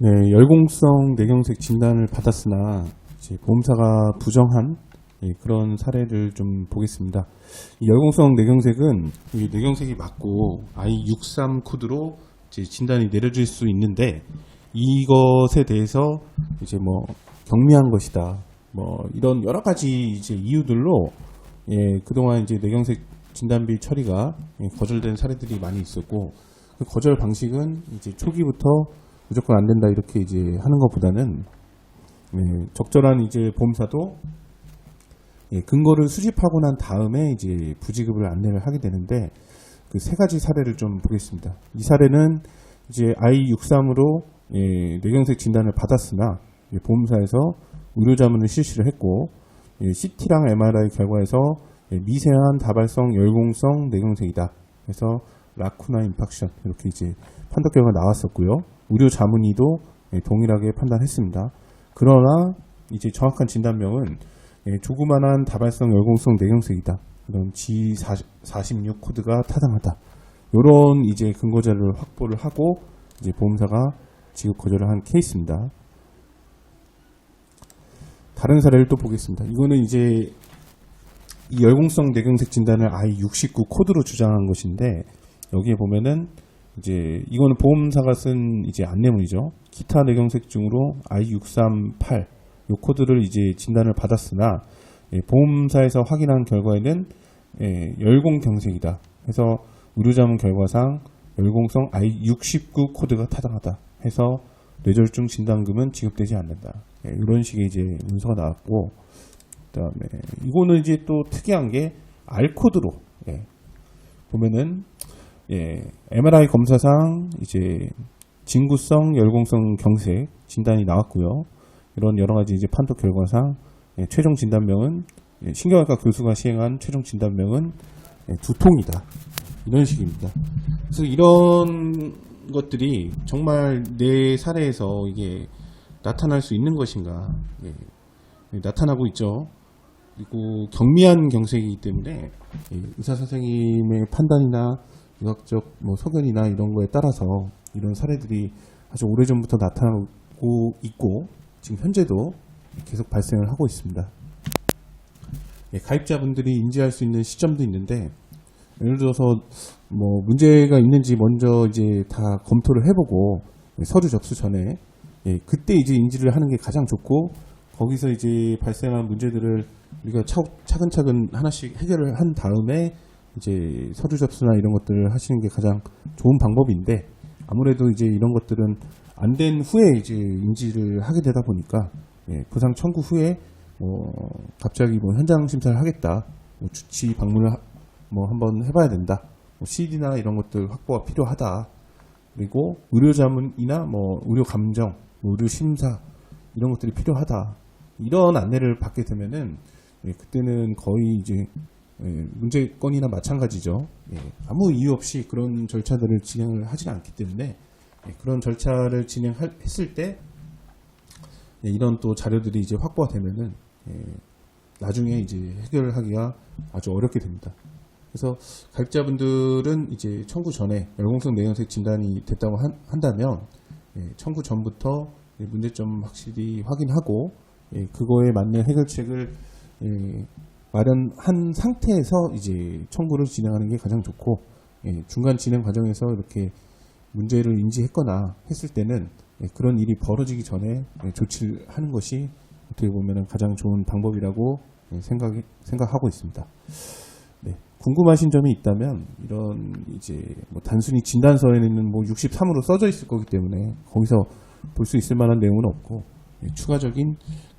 예, 열공성 뇌경색 진단을 받았으나 보험사가 부정한 예, 그런 사례를 좀 보겠습니다. 이 열공성 뇌경색은 이 뇌경색이 맞고 I63 코드로 진단이 내려질 수 있는데 이것에 대해서 이제 뭐 경미한 것이다. 뭐 이런 여러 가지 이제 이유들로 예, 그동안 이제 뇌경색 진단비 처리가 예, 거절된 사례들이 많이 있었고 그 거절 방식은 이제 초기부터 무조건 안 된다 이렇게 이제 하는 것보다는 예, 적절한 이제 보험사도 예, 근거를 수집하고 난 다음에 이제 부지급을 안내를 하게 되는데 그 세 가지 사례를 좀 보겠습니다. 이 사례는 이제 I63으로 예, 뇌경색 진단을 받았으나 예, 보험사에서 의료 자문을 실시를 했고 예, CT랑 MRI 결과에서 예, 미세한 다발성 열공성 뇌경색이다. 그래서 라쿠나 임팍션 이렇게 이제 판독 결과 나왔었고요. 의료 자문의도 예, 동일하게 판단했습니다. 그러나 이제 정확한 진단명은 예, 조그만한 다발성 열공성 뇌경색이다. 이런 G46 코드가 타당하다. 이런 이제 근거 자료를 확보를 하고 이제 보험사가 지급 거절을 한 케이스입니다. 다른 사례를 또 보겠습니다. 이거는 이제 이 열공성 뇌경색 진단을 I69 코드로 주장한 것인데 여기에 보면은 이제 이거는 보험사가 쓴 이제 안내문이죠. 기타 뇌경색 증으로 I638 요 코드를 이제 진단을 받았으나 예, 보험사에서 확인한 결과에는 예, 열공 경색이다. 해서 의료자문 결과상 열공성 I69 코드가 타당하다. 해서 뇌졸중 진단금은 지급되지 않는다. 예, 이런 식의 이제 문서가 나왔고 그다음에 이거는 이제 또 특이한 게 R 코드로 예, 보면은 예, MRI 검사상 이제 진구성 열공성 경색 진단이 나왔고요. 이런 여러 가지 이제 판독 결과상 예, 최종 진단명은 예, 신경외과 교수가 시행한 최종 진단명은 예, 두통이다. 이런 식입니다. 그래서 이런 것들이 정말 내 사례에서 이게 나타날 수 있는 것인가? 예, 예, 나타나고 있죠. 그리고 경미한 경색이기 때문에 예, 의사 선생님의 판단이나 의학적 뭐 소견이나 이런 거에 따라서 이런 사례들이 아주 오래전부터 나타나고 있고 지금 현재도 계속 발생을 하고 있습니다. 예, 가입자분들이 인지할 수 있는 시점도 있는데 예를 들어서 뭐 문제가 있는지 먼저 이제 다 검토를 해보고 예, 서류 접수 전에 예, 그때 이제 인지를 하는 게 가장 좋고 거기서 이제 발생한 문제들을 우리가 차, 차근차근 하나씩 해결을 한 다음에 이제 서류 접수나 이런 것들을 하시는 게 가장 좋은 방법인데 아무래도 이제 이런 것들은 안 된 후에 이제 인지를 하게 되다 보니까 예, 부상 청구 후에 뭐 갑자기 뭐 현장 심사를 하겠다, 뭐 주치 방문을 하- 뭐 한번 해봐야 된다, 뭐 CD나 이런 것들 확보가 필요하다. 그리고 의료 자문이나 뭐 의료 감정, 뭐 의료 심사 이런 것들이 필요하다. 이런 안내를 받게 되면은 예, 그때는 거의 이제 예, 문제건이나 마찬가지죠. 예, 아무 이유 없이 그런 절차들을 진행을 하지 않기 때문에 예, 그런 절차를 진행했을 때 예, 이런 또 자료들이 이제 확보가 되면은 예, 나중에 이제 해결하기가 아주 어렵게 됩니다. 그래서 가입자분들은 이제 청구 전에 열공성 뇌경색 진단이 됐다고 한, 한다면 예, 청구 전부터 예, 문제점 확실히 확인하고 예, 그거에 맞는 해결책을 예, 마련한 상태에서 이제 청구를 진행하는 게 가장 좋고 예, 중간 진행 과정에서 이렇게 문제를 인지했거나 했을 때는 예, 그런 일이 벌어지기 전에 예, 조치를 하는 것이 어떻게 보면 가장 좋은 방법이라고 예, 생각 생각하고 있습니다. 네, 궁금하신 점이 있다면 이런 이제 뭐 단순히 진단서에는 뭐 63으로 써져 있을 거기 때문에 거기서 볼 수 있을 만한 내용은 없고 예, 추가적인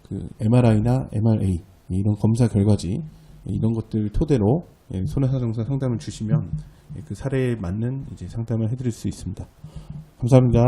그 MRI나 MRA 이런 검사 결과지 예, 이런 것들 토대로 예, 손해사정사 상담을 주시면 예, 그 사례에 맞는 이제 상담을 해드릴 수 있습니다. 감사합니다.